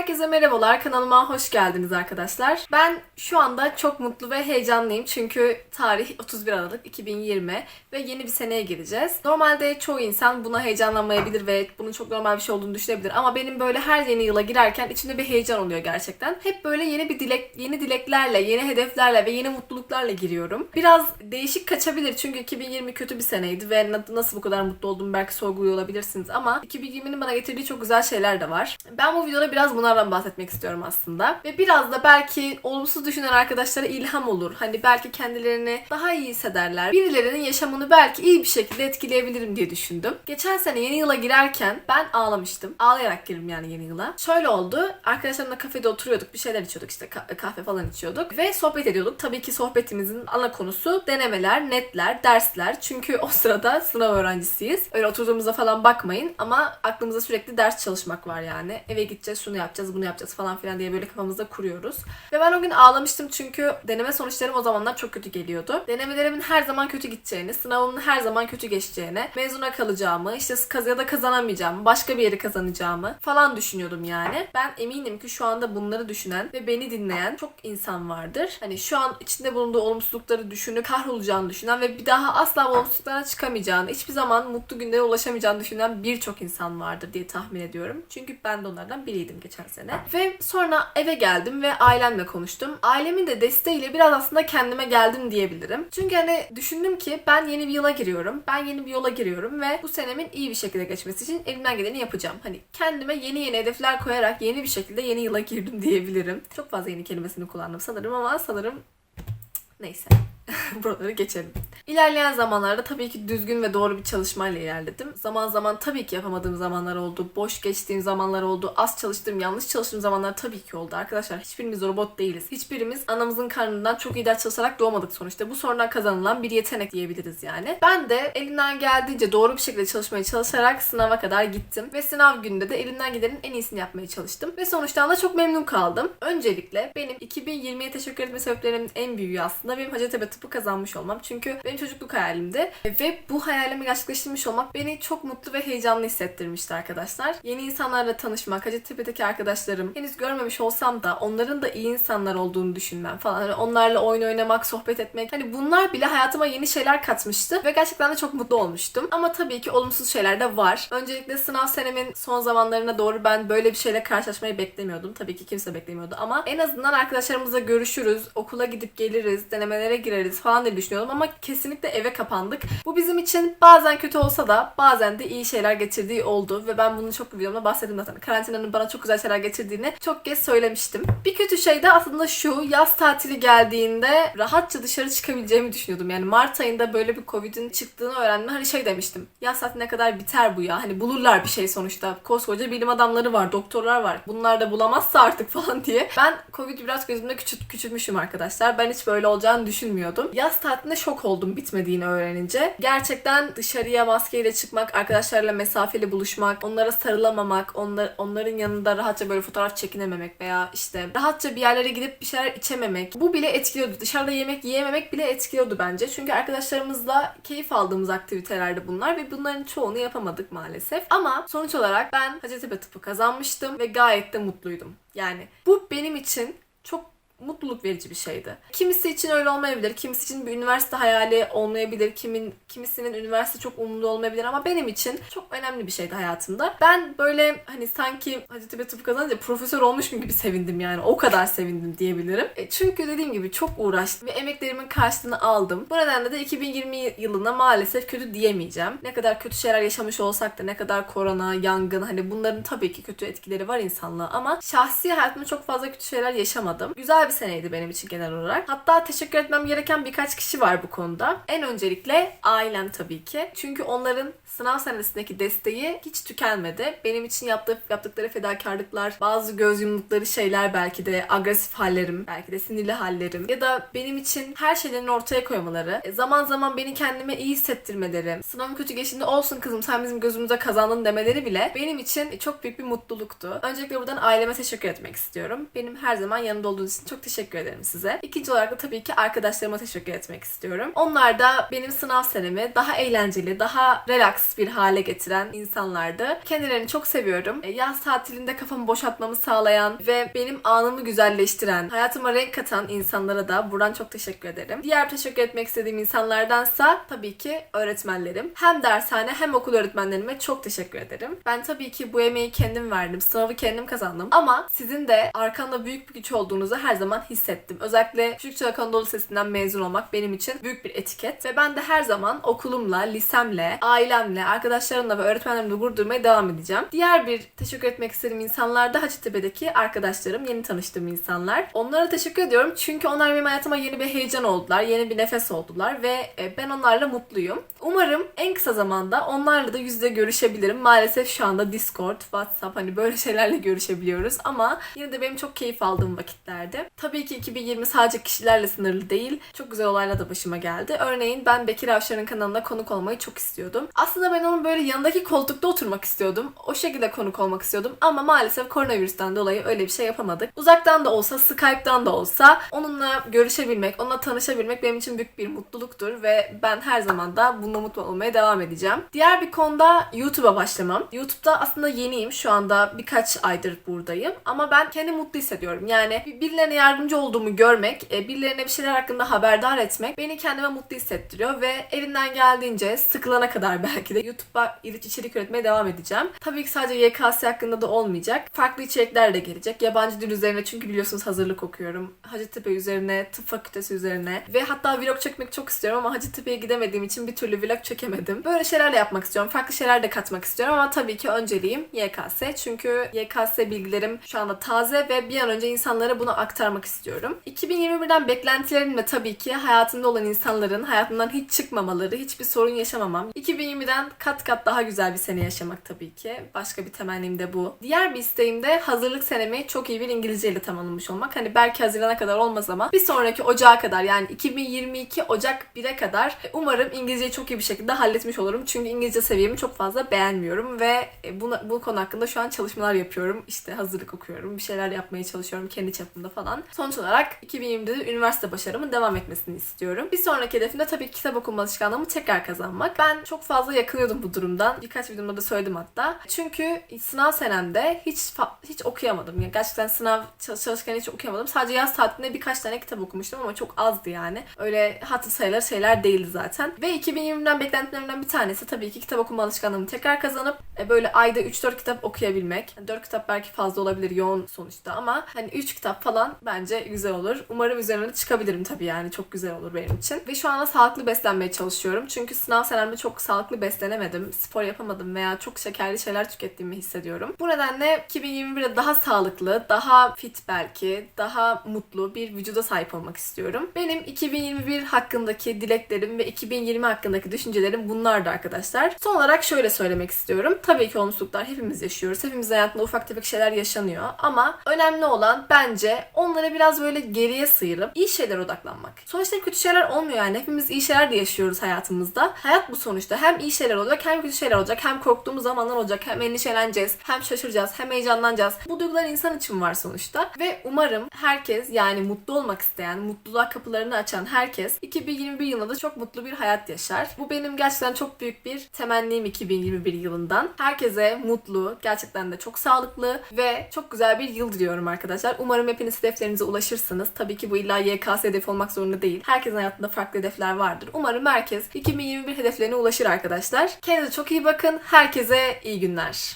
Herkese merhabalar, kanalıma hoş geldiniz arkadaşlar. Ben şu anda çok mutlu ve heyecanlıyım çünkü tarih 31 Aralık 2020 ve yeni bir seneye gireceğiz. Normalde çoğu insan buna heyecanlanmayabilir ve bunun çok normal bir şey olduğunu düşünebilir ama benim böyle her yeni yıla girerken içimde bir heyecan oluyor gerçekten. Hep böyle yeni bir dilek, yeni dileklerle, yeni hedeflerle ve yeni mutluluklarla giriyorum. Biraz değişik kaçabilir çünkü 2020 kötü bir seneydi ve na- nasıl bu kadar mutlu olduğumu belki sorguluyor olabilirsiniz ama 2020'nin bana getirdiği çok güzel şeyler de var. Ben bu videoda biraz bunlardan bahsetmek istiyorum aslında. Ve biraz da belki olumsuz düşünen arkadaşlara ilham olur. Hani belki kendilerini daha iyi hissederler. Birilerinin yaşamını belki iyi bir şekilde etkileyebilirim diye düşündüm. Geçen sene yeni yıla girerken ben ağlamıştım. Ağlayarak girdim yani yeni yıla. Şöyle oldu. Arkadaşlarımla kafede oturuyorduk. Bir şeyler içiyorduk işte ka- kahve falan içiyorduk. Ve sohbet ediyorduk. Tabii ki sohbetimizin ana konusu denemeler, netler, dersler. Çünkü o sırada sınav öğrencisiyiz. Öyle oturduğumuzda falan bakmayın. Ama aklımızda sürekli ders çalışmak var yani. Eve gideceğiz, şunu yapacağız, bunu yapacağız falan filan diye böyle kafamızda kuruyoruz. Ve ben o gün ağlamıştım çünkü deneme sonuçlarım o zamanlar çok kötü geliyordu. Denemelerimin her zaman kötü gideceğini, sınavımın her zaman kötü geçeceğini, mezuna kalacağımı, işte ya da kazanamayacağımı, başka bir yeri kazanacağımı falan düşünüyordum yani. Ben eminim ki şu anda bunları düşünen ve beni dinleyen çok insan vardır. Hani şu an içinde bulunduğu olumsuzlukları düşünüp kahrolacağını düşünen ve bir daha asla bu olumsuzluklara çıkamayacağını, hiçbir zaman mutlu günlere ulaşamayacağını düşünen birçok insan vardır diye tahmin ediyorum. Çünkü ben de onlardan biriydim geçen sene. Ve sonra eve geldim ve ailemle konuştum. Ailemin de desteğiyle biraz aslında kendime geldim diyebilirim. Çünkü hani düşündüm ki ben yeni bir yıla giriyorum. Ben yeni bir yola giriyorum ve bu senemin iyi bir şekilde geçmesi için elimden geleni yapacağım. Hani kendime yeni yeni hedefler koyarak yeni bir şekilde yeni yıla girdim diyebilirim. Çok fazla yeni kelimesini kullandım sanırım ama sanırım neyse. Buraları geçelim. İlerleyen zamanlarda tabii ki düzgün ve doğru bir çalışmayla ilerledim. Zaman zaman tabii ki yapamadığım zamanlar oldu. Boş geçtiğim zamanlar oldu. Az çalıştığım, yanlış çalıştığım zamanlar tabii ki oldu. Arkadaşlar hiçbirimiz robot değiliz. Hiçbirimiz anamızın karnından çok iyi ders çalışarak doğmadık sonuçta. Bu sonradan kazanılan bir yetenek diyebiliriz yani. Ben de elimden geldiğince doğru bir şekilde çalışmaya çalışarak sınava kadar gittim. Ve sınav gününde de elimden gidenin en iyisini yapmaya çalıştım. Ve sonuçtan da çok memnun kaldım. Öncelikle benim 2020'ye teşekkür etme sebeplerimin en büyüğü aslında benim Hacettepe tıpı kazanmış olmam. Çünkü benim çocukluk hayalimdi. Ve bu hayalimi gerçekleştirmiş olmak beni çok mutlu ve heyecanlı hissettirmişti arkadaşlar. Yeni insanlarla tanışmak, Hacettepe'deki arkadaşlarım henüz görmemiş olsam da onların da iyi insanlar olduğunu düşünmem falan. Hani onlarla oyun oynamak, sohbet etmek. Hani bunlar bile hayatıma yeni şeyler katmıştı. Ve gerçekten de çok mutlu olmuştum. Ama tabii ki olumsuz şeyler de var. Öncelikle sınav senemin son zamanlarına doğru ben böyle bir şeyle karşılaşmayı beklemiyordum. Tabii ki kimse beklemiyordu ama en azından arkadaşlarımızla görüşürüz, okula gidip geliriz, denemelere gireriz falan diye düşünüyordum ama kesinlikle eve kapandık. Bu bizim için bazen kötü olsa da bazen de iyi şeyler getirdiği oldu ve ben bunu çok videomda bahsettim zaten. Karantinanın bana çok güzel şeyler getirdiğini çok kez söylemiştim. Bir kötü şey de aslında şu yaz tatili geldiğinde rahatça dışarı çıkabileceğimi düşünüyordum. Yani Mart ayında böyle bir Covid'in çıktığını öğrendim. Hani şey demiştim. Yaz tatiline kadar biter bu ya. Hani bulurlar bir şey sonuçta. Koskoca bilim adamları var, doktorlar var. Bunlar da bulamazsa artık falan diye. Ben Covid'i biraz gözümde küçült, küçültmüşüm arkadaşlar. Ben hiç böyle olacağını düşünmüyordum. Yaz tatilinde şok oldum bitmediğini öğrenince. Gerçekten dışarıya maskeyle çıkmak, arkadaşlarla mesafeli buluşmak, onlara sarılamamak, onlar, onların yanında rahatça böyle fotoğraf çekinememek veya işte rahatça bir yerlere gidip bir şeyler içememek. Bu bile etkiliyordu. Dışarıda yemek yiyememek bile etkiliyordu bence. Çünkü arkadaşlarımızla keyif aldığımız aktivitelerdi bunlar ve bunların çoğunu yapamadık maalesef. Ama sonuç olarak ben Hacettepe tıpı kazanmıştım ve gayet de mutluydum. Yani bu benim için çok mutluluk verici bir şeydi. Kimisi için öyle olmayabilir. Kimisi için bir üniversite hayali olmayabilir. Kimin kimisinin üniversite çok umurunda olmayabilir ama benim için çok önemli bir şeydi hayatımda. Ben böyle hani sanki Hacettepe tıpı kazanınca profesör olmuşum gibi sevindim yani. O kadar sevindim diyebilirim. E, çünkü dediğim gibi çok uğraştım ve emeklerimin karşılığını aldım. Bu nedenle de 2020 yılına maalesef kötü diyemeyeceğim. Ne kadar kötü şeyler yaşamış olsak da ne kadar korona, yangın hani bunların tabii ki kötü etkileri var insanlığa ama şahsi hayatımda çok fazla kötü şeyler yaşamadım. Güzel bir seneydi benim için genel olarak. Hatta teşekkür etmem gereken birkaç kişi var bu konuda. En öncelikle ailem tabii ki. Çünkü onların sınav senesindeki desteği hiç tükenmedi. Benim için yaptığı, yaptıkları fedakarlıklar, bazı göz yumdukları şeyler belki de agresif hallerim, belki de sinirli hallerim ya da benim için her şeylerini ortaya koymaları, e, zaman zaman beni kendime iyi hissettirmeleri, sınavın kötü geçtiğinde olsun kızım sen bizim gözümüze kazandın demeleri bile benim için çok büyük bir mutluluktu. Öncelikle buradan aileme teşekkür etmek istiyorum. Benim her zaman yanımda olduğunuz için çok çok teşekkür ederim size. İkinci olarak da tabii ki arkadaşlarıma teşekkür etmek istiyorum. Onlar da benim sınav senemi daha eğlenceli, daha relax bir hale getiren insanlardı. Kendilerini çok seviyorum. E, Yaz tatilinde kafamı boşaltmamı sağlayan ve benim anımı güzelleştiren, hayatıma renk katan insanlara da buradan çok teşekkür ederim. Diğer teşekkür etmek istediğim insanlardansa tabii ki öğretmenlerim. Hem dershane hem okul öğretmenlerime çok teşekkür ederim. Ben tabii ki bu emeği kendim verdim. Sınavı kendim kazandım. Ama sizin de arkamda büyük bir güç olduğunuzu her zaman hissettim. Özellikle Küçükçay Anadolu Lisesi'nden mezun olmak benim için büyük bir etiket. Ve ben de her zaman okulumla, lisemle, ailemle, arkadaşlarımla ve öğretmenlerimle gurur duymaya devam edeceğim. Diğer bir teşekkür etmek istediğim insanlar da Hacettepe'deki arkadaşlarım, yeni tanıştığım insanlar. Onlara teşekkür ediyorum çünkü onlar benim hayatıma yeni bir heyecan oldular, yeni bir nefes oldular ve e, ben onlarla mutluyum. Umarım en kısa zamanda onlarla da yüzde görüşebilirim. Maalesef şu anda Discord, WhatsApp hani böyle şeylerle görüşebiliyoruz ama yine de benim çok keyif aldığım vakitlerdi. Tabii ki 2020 sadece kişilerle sınırlı değil. Çok güzel olaylar da başıma geldi. Örneğin ben Bekir Avşar'ın kanalına konuk olmayı çok istiyordum. Aslında ben onun böyle yanındaki koltukta oturmak istiyordum. O şekilde konuk olmak istiyordum ama maalesef koronavirüsten dolayı öyle bir şey yapamadık. Uzaktan da olsa, Skype'dan da olsa onunla görüşebilmek, onunla tanışabilmek benim için büyük bir mutluluktur ve ben her zaman da bununla mutlu olmaya devam edeceğim. Diğer bir konuda YouTube'a başlamam. YouTube'da aslında yeniyim. Şu anda birkaç aydır buradayım. Ama ben kendimi mutlu hissediyorum. Yani bir- birilerine yardımcı olduğumu görmek, e, birilerine bir şeyler hakkında haberdar etmek beni kendime mutlu hissettiriyor ve elinden geldiğince sıkılana kadar belki de YouTube'a iliç içerik üretmeye devam edeceğim. Tabii ki sadece YKS hakkında da olmayacak. Farklı içerikler de gelecek. Yabancı dil üzerine çünkü biliyorsunuz hazırlık okuyorum. Hacettepe üzerine, tıp fakültesi üzerine ve hatta vlog çekmek çok istiyorum ama Hacettepe'ye gidemediğim için bir türlü vlog çekemedim. Böyle şeylerle yapmak istiyorum. Farklı şeyler de katmak istiyorum ama tabii ki önceliğim YKS. Çünkü YKS bilgilerim şu anda taze ve bir an önce insanlara bunu aktarmak istiyorum. 2021'den beklentilerim de tabii ki hayatımda olan insanların hayatımdan hiç çıkmamaları, hiçbir sorun yaşamamam. 2020'den kat kat daha güzel bir sene yaşamak tabii ki. Başka bir temennim de bu. Diğer bir isteğim de hazırlık senemi çok iyi bir İngilizceyle tamamlamış olmak. Hani belki Haziran'a kadar olmaz ama bir sonraki Ocağa kadar yani 2022 Ocak 1'e kadar umarım İngilizceyi çok iyi bir şekilde halletmiş olurum. Çünkü İngilizce seviyemi çok fazla beğenmiyorum ve buna, bu konu hakkında şu an çalışmalar yapıyorum. İşte hazırlık okuyorum. Bir şeyler yapmaya çalışıyorum kendi çapımda falan. Sonuç olarak 2020'de üniversite başarımın devam etmesini istiyorum. Bir sonraki hedefim de tabii ki kitap okuma alışkanlığımı tekrar kazanmak. Ben çok fazla yakınıyordum bu durumdan. Birkaç videomda da söyledim hatta. Çünkü sınav senemde hiç hiç okuyamadım. Yani gerçekten sınav çalış- çalışırken hiç okuyamadım. Sadece yaz tatilinde birkaç tane kitap okumuştum ama çok azdı yani. Öyle hatı sayılır şeyler değildi zaten. Ve 2020'den beklentilerimden bir tanesi tabii ki kitap okuma alışkanlığımı tekrar kazanıp e, böyle ayda 3-4 kitap okuyabilmek. 4 kitap belki fazla olabilir yoğun sonuçta ama hani 3 kitap falan bence güzel olur. Umarım üzerine de çıkabilirim tabii yani çok güzel olur benim için. Ve şu anda sağlıklı beslenmeye çalışıyorum. Çünkü sınav senemde çok sağlıklı beslenemedim. Spor yapamadım veya çok şekerli şeyler tükettiğimi hissediyorum. Bu nedenle 2021'de daha sağlıklı, daha fit belki, daha mutlu bir vücuda sahip olmak istiyorum. Benim 2021 hakkındaki dileklerim ve 2020 hakkındaki düşüncelerim bunlardı arkadaşlar. Son olarak şöyle söylemek istiyorum. Tabii ki olumsuzluklar hepimiz yaşıyoruz. Hepimizin hayatında ufak tefek şeyler yaşanıyor. Ama önemli olan bence onları biraz böyle geriye sıyırıp iyi şeyler odaklanmak. Sonuçta kötü şeyler olmuyor yani. Hepimiz iyi şeyler de yaşıyoruz hayatımızda. Hayat bu sonuçta. Hem iyi şeyler olacak hem kötü şeyler olacak. Hem korktuğumuz zamanlar olacak. Hem endişeleneceğiz. Hem şaşıracağız. Hem heyecanlanacağız. Bu duygular insan için var sonuçta. Ve umarım herkes yani mutlu olmak isteyen, mutluluğa kapılarını açan herkes 2021 yılında da çok mutlu bir hayat yaşar. Bu benim gerçekten çok büyük bir temennim 2021 yılından. Herkese mutlu, gerçekten de çok sağlıklı ve çok güzel bir yıl diliyorum arkadaşlar. Umarım hepiniz hedeflerinize ulaşırsınız. Tabii ki bu illa YKS hedefi olmak zorunda değil. Herkesin hayatında farklı hedefler vardır. Umarım herkes 2021 hedeflerine ulaşır arkadaşlar. Kendinize çok iyi bakın. Herkese iyi günler.